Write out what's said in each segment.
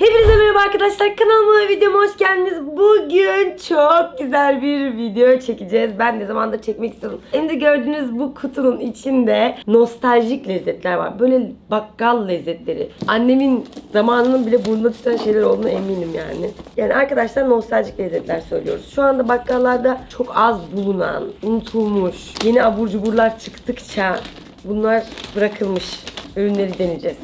Hepinize merhaba arkadaşlar kanalıma ve videoma hoş geldiniz. Bugün çok güzel bir video çekeceğiz. Ben ne zamandır çekmek istedim. De gördüğünüz bu kutunun içinde nostaljik lezzetler var. Böyle bakkal lezzetleri. Annemin zamanının bile burnuna tutan şeyler olduğuna eminim yani. Yani arkadaşlar nostaljik lezzetler söylüyoruz. Şu anda bakkallarda çok az bulunan, unutulmuş, yeni abur cuburlar çıktıkça bunlar bırakılmış ürünleri deneyeceğiz.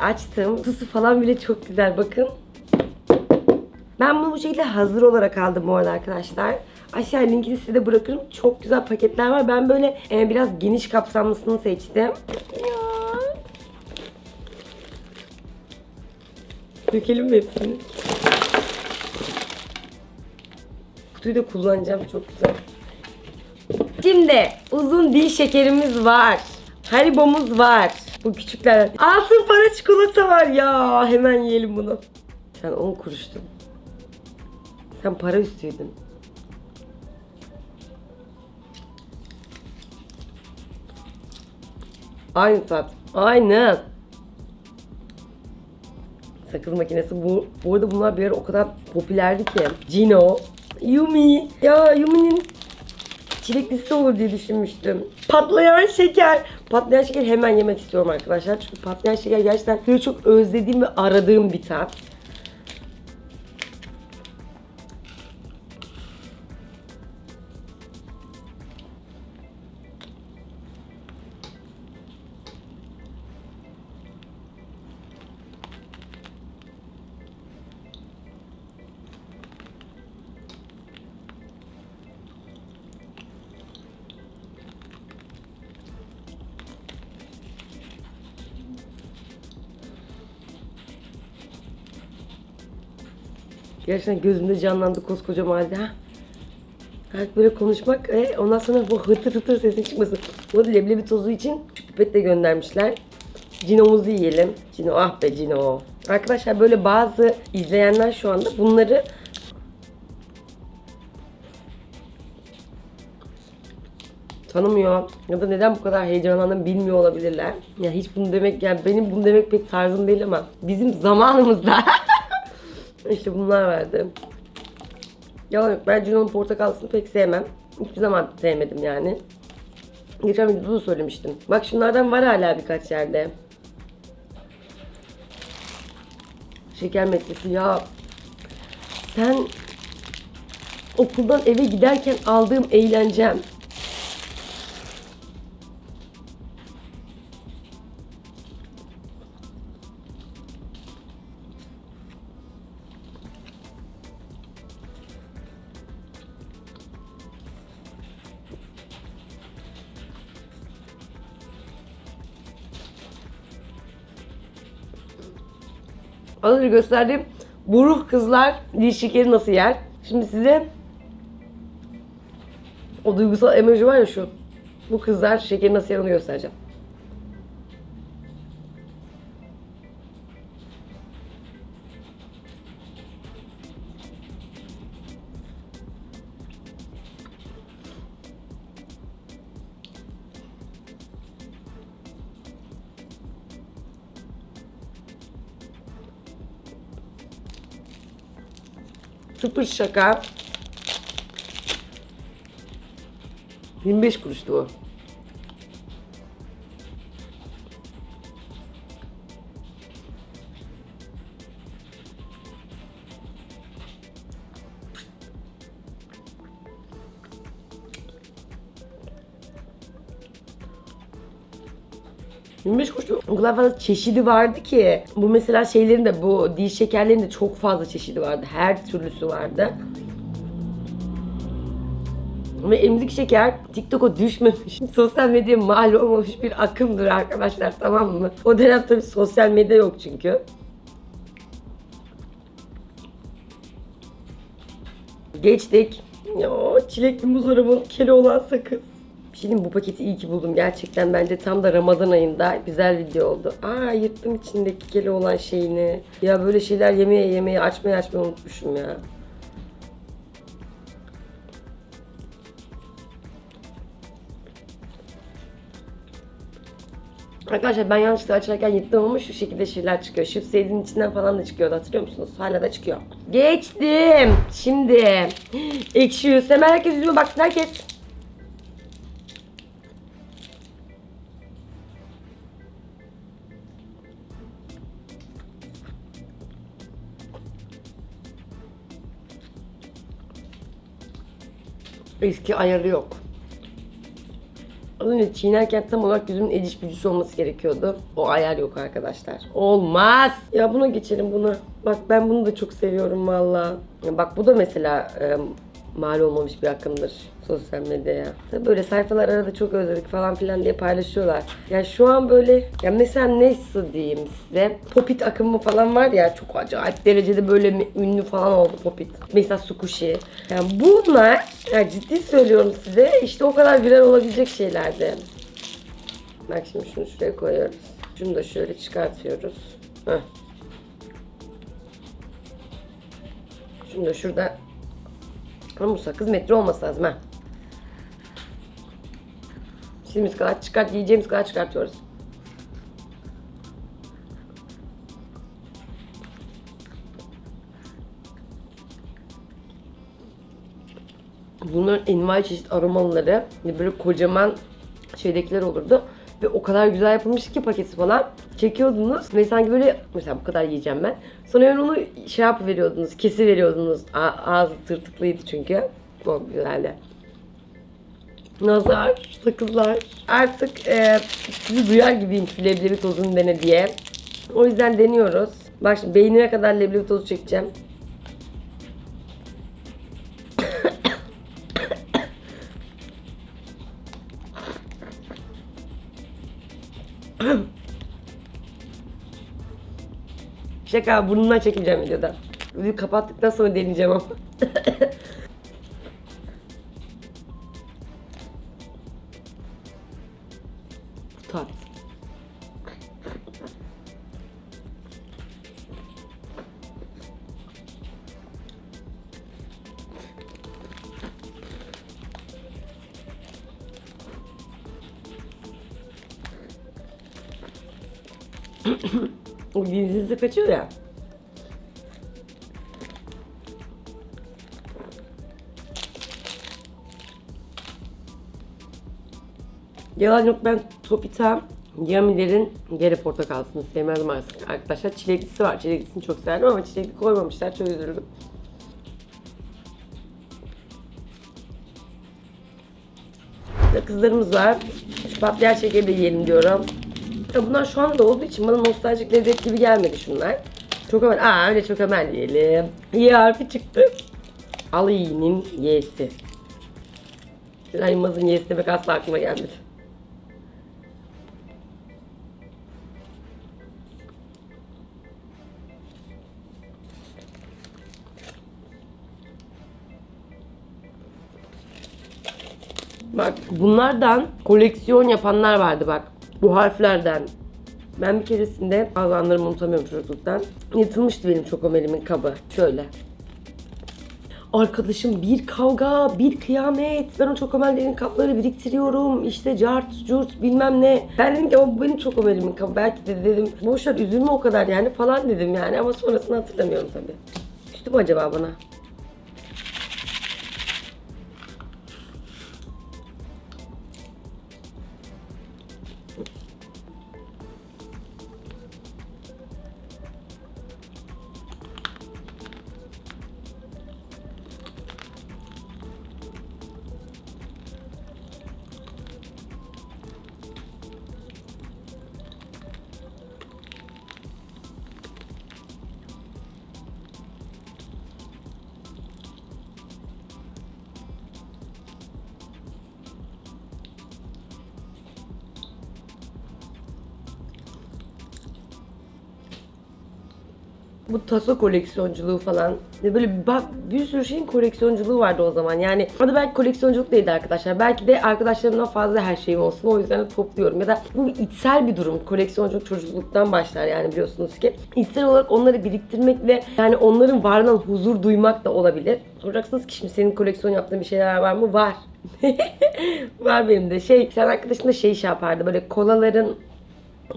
Açtım. Kutusu falan bile çok güzel bakın. Ben bunu bu şekilde hazır olarak aldım bu arada arkadaşlar. Aşağı linkini size de bırakırım. Çok güzel paketler var. Ben böyle e, biraz geniş kapsamlısını seçtim. Dökelim hepsini? Kutuyu da kullanacağım. Çok güzel. Şimdi uzun dil şekerimiz var. Haribo'muz var. Bu küçükler. Altın para çikolata var ya. Hemen yiyelim bunu. Sen 10 kuruştun. Sen para üstüydün. Aynı tat. Aynı. Sakız makinesi bu. Bu arada bunlar bir ara o kadar popülerdi ki. Cino, Yumi. Ya Yumi'nin çileklisi de olur diye düşünmüştüm. Patlayan şeker. Patlayan şeker hemen yemek istiyorum arkadaşlar. Çünkü patlayan şeker gerçekten böyle çok özlediğim ve aradığım bir tat. Gerçekten gözümde canlandı koskoca mahallede. Ha? Evet böyle konuşmak ve ondan sonra bu hıtır hıtır sesin çıkması. Bu da leblebi tozu için pipet de göndermişler. Cino'muzu yiyelim. Cino ah be Cino. Arkadaşlar böyle bazı izleyenler şu anda bunları tanımıyor ya da neden bu kadar heyecanlandığını bilmiyor olabilirler. Ya hiç bunu demek yani benim bunu demek pek tarzım değil ama bizim zamanımızda işte bunlar vardı. Yalan yok ben Cino'nun portakallısını pek sevmem. Hiçbir zaman sevmedim yani. Geçen videoda da söylemiştim. Bak şunlardan var hala birkaç yerde. Şeker metresi ya. Sen okuldan eve giderken aldığım eğlencem. Az önce gösterdiğim buruk kızlar dil şekeri nasıl yer? Şimdi size o duygusal emoji var ya şu. Bu kızlar şekeri nasıl yer onu göstereceğim. Sıfır şaka. 25 kuruştu bu. ...25 kuruş o kadar fazla çeşidi vardı ki... ...bu mesela şeylerin de bu dil şekerlerin de çok fazla çeşidi vardı. Her türlüsü vardı. Ve emzik şeker TikTok'a düşmemiş, sosyal medya mal olmamış bir akımdır arkadaşlar tamam mı? O dönem tabii sosyal medya yok çünkü. Geçtik. Ya çilekli muz arabalı kele olan sakız. Bir şey bu paketi iyi ki buldum gerçekten bence tam da Ramazan ayında güzel video oldu. Aa yırttım içindeki kele olan şeyini. Ya böyle şeyler yemeye yemeye açmaya açmaya unutmuşum ya. Arkadaşlar ben yanlışlıkla açarken yırttım ama şu şekilde şeyler çıkıyor. Sail'in içinden falan da çıkıyordu hatırlıyor musunuz? Hala da çıkıyor. Geçtim. Şimdi ekşi yüz. Hemen herkes yüzüme baksın herkes. Eski ayarı yok. Az önce çiğnerken tam olarak yüzümün ediş bücüsü olması gerekiyordu. O ayar yok arkadaşlar. Olmaz. Ya buna geçelim buna. Bak ben bunu da çok seviyorum valla. Bak bu da mesela mal olmamış bir akımdır sosyal medyaya. Böyle sayfalar arada çok özledik falan filan diye paylaşıyorlar. Ya şu an böyle ya mesela nasıl diyeyim size popit akımı falan var ya çok acayip derecede böyle ünlü falan oldu popit. Mesela sukushi. Yani bunlar ya ciddi söylüyorum size işte o kadar viral olabilecek şeylerdi. Bak şimdi şunu şuraya koyuyoruz. Şunu da şöyle çıkartıyoruz. Heh. Şunu da şurada ama bu sakız metre olması lazım ha. İstediğimiz kadar çıkart, yiyeceğimiz kadar çıkartıyoruz. Bunların envai çeşit aromalıları böyle kocaman şeydekiler olurdu. Ve o kadar güzel yapılmış ki paketi falan. Çekiyordunuz ve sanki böyle mesela bu kadar yiyeceğim ben. Sonra yani onu şey yapı veriyordunuz, kesi veriyordunuz. Ağzı tırtıklıydı çünkü. Çok güzeldi. Nazar, sakızlar. Artık e, sizi duyar gibiyim şu leblebi tozunu dene diye. O yüzden deniyoruz. Bak şimdi beynine kadar leblebi tozu çekeceğim. Şaka burnumdan çekeceğim videoda. Videoyu kapattıktan sonra deneyeceğim ama. Tat. O dinsizde kaçıyor ya. Yalan yok ben Topita Yamilerin geri portakalsını sevmezdim artık arkadaşlar. Çileklisi var. Çileklisini çok severdim ama çilekli koymamışlar. Çok üzüldüm. Kızlarımız var. Şu patlayan şekeri de yiyelim diyorum. Ya bunlar şu anda da olduğu için bana nostaljik lezzet gibi gelmedi şunlar. Çok hemen, aa öyle çok hemen diyelim. Y harfi çıktı. Ali'nin Y'si. Yılmaz'ın Y'si demek asla aklıma gelmedi. Bak bunlardan koleksiyon yapanlar vardı bak. Bu harflerden. Ben bir keresinde bazı anlarımı unutamıyorum çocukluktan. Yırtılmıştı benim çokomelimin kabı. Şöyle. Arkadaşım bir kavga, bir kıyamet. Ben o çokomellerin kapları biriktiriyorum. İşte cart, curt bilmem ne. Ben dedim ki bu benim çokomelimin kabı. Belki de dedim boşver üzülme o kadar yani falan dedim yani. Ama sonrasını hatırlamıyorum tabii. Üstü mü acaba bana? Bu taso koleksiyonculuğu falan. Böyle bak bir sürü şeyin koleksiyonculuğu vardı o zaman. Yani adı belki koleksiyonculuk değildi arkadaşlar. Belki de arkadaşlarımdan fazla her şeyim olsun. O yüzden de topluyorum. Ya da bu içsel bir durum. Koleksiyonculuk çocukluktan başlar yani biliyorsunuz ki. İçsel olarak onları biriktirmek ve yani onların varlığından huzur duymak da olabilir. Soracaksınız ki şimdi senin koleksiyon yaptığın bir şeyler var mı? Var. var benim de. Şey, sen arkadaşın da şey şey yapardı. Böyle kolaların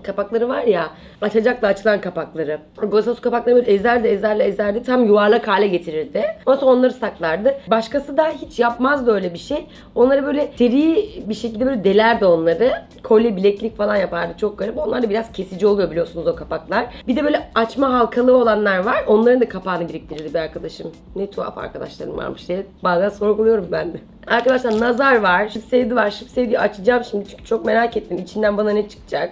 kapakları var ya açacakla açılan kapakları. Gazoz kapakları böyle ezerdi ezerle ezerdi tam yuvarlak hale getirirdi. Ondan sonra onları saklardı. Başkası da hiç yapmazdı öyle bir şey. Onları böyle seri bir şekilde böyle delerdi onları. Kolye bileklik falan yapardı çok garip. Onlar da biraz kesici oluyor biliyorsunuz o kapaklar. Bir de böyle açma halkalı olanlar var. Onların da kapağını biriktirirdi bir arkadaşım. Ne tuhaf arkadaşlarım varmış diye bazen sorguluyorum ben de. Arkadaşlar nazar var, şıp sevdi var. Şıp açacağım şimdi çünkü çok merak ettim. İçinden bana ne çıkacak.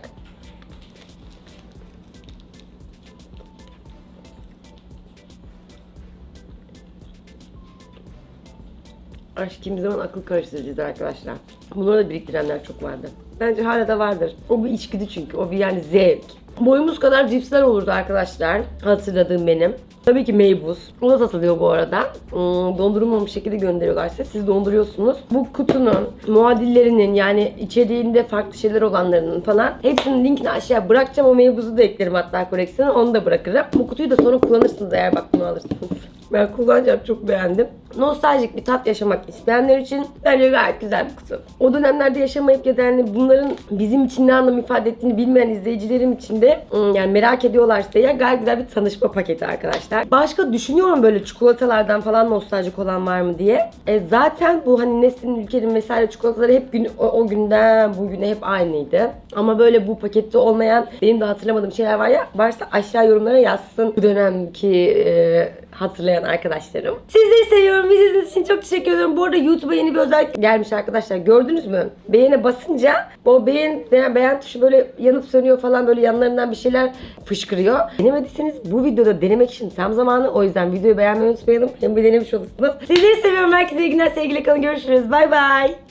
Aşk kimi zaman akıl karıştırıcıdır arkadaşlar. Bunları da biriktirenler çok vardı. Bence hala da vardır. O bir içgüdü çünkü. O bir yani zevk. Boyumuz kadar cipsler olurdu arkadaşlar. Hatırladığım benim. Tabii ki meybuz. O da satılıyor bu arada. Hmm, dondurulmamış şekilde gönderiyorlar size. Siz donduruyorsunuz. Bu kutunun muadillerinin yani içeriğinde farklı şeyler olanlarının falan hepsinin linkini aşağıya bırakacağım. O meybuzu da eklerim hatta koleksiyona. Onu da bırakırım. Bu kutuyu da sonra kullanırsınız eğer bak bunu alırsınız. Ben kullanacağım çok beğendim. Nostaljik bir tat yaşamak isteyenler için bence gayet güzel bir kutu. O dönemlerde yaşamayıp ya bunların bizim için ne anlam ifade ettiğini bilmeyen izleyicilerim için de ım, yani merak ediyorlarsa ya gayet güzel bir tanışma paketi arkadaşlar. Başka düşünüyorum böyle çikolatalardan falan nostaljik olan var mı diye. E zaten bu hani Nestle'nin ülkenin vesaire çikolataları hep gün, o, o günden bugüne hep aynıydı. Ama böyle bu pakette olmayan benim de hatırlamadığım şeyler var ya varsa aşağı yorumlara yazsın bu dönemki e, hatırlayan arkadaşlarım. Sizleri seviyorum. İzlediğiniz için çok teşekkür ediyorum. Bu arada YouTube'a yeni bir özellik gelmiş arkadaşlar. Gördünüz mü? Beğene basınca o beğen, beğen, beğen tuşu böyle yanıp sönüyor falan böyle yanlarından bir şeyler fışkırıyor. Denemediyseniz bu videoda denemek için tam zamanı. O yüzden videoyu beğenmeyi unutmayalım. Hem bir denemiş olursunuz. Sizleri seviyorum. Herkese iyi günler. Sevgiyle kalın. Görüşürüz. Bay bay.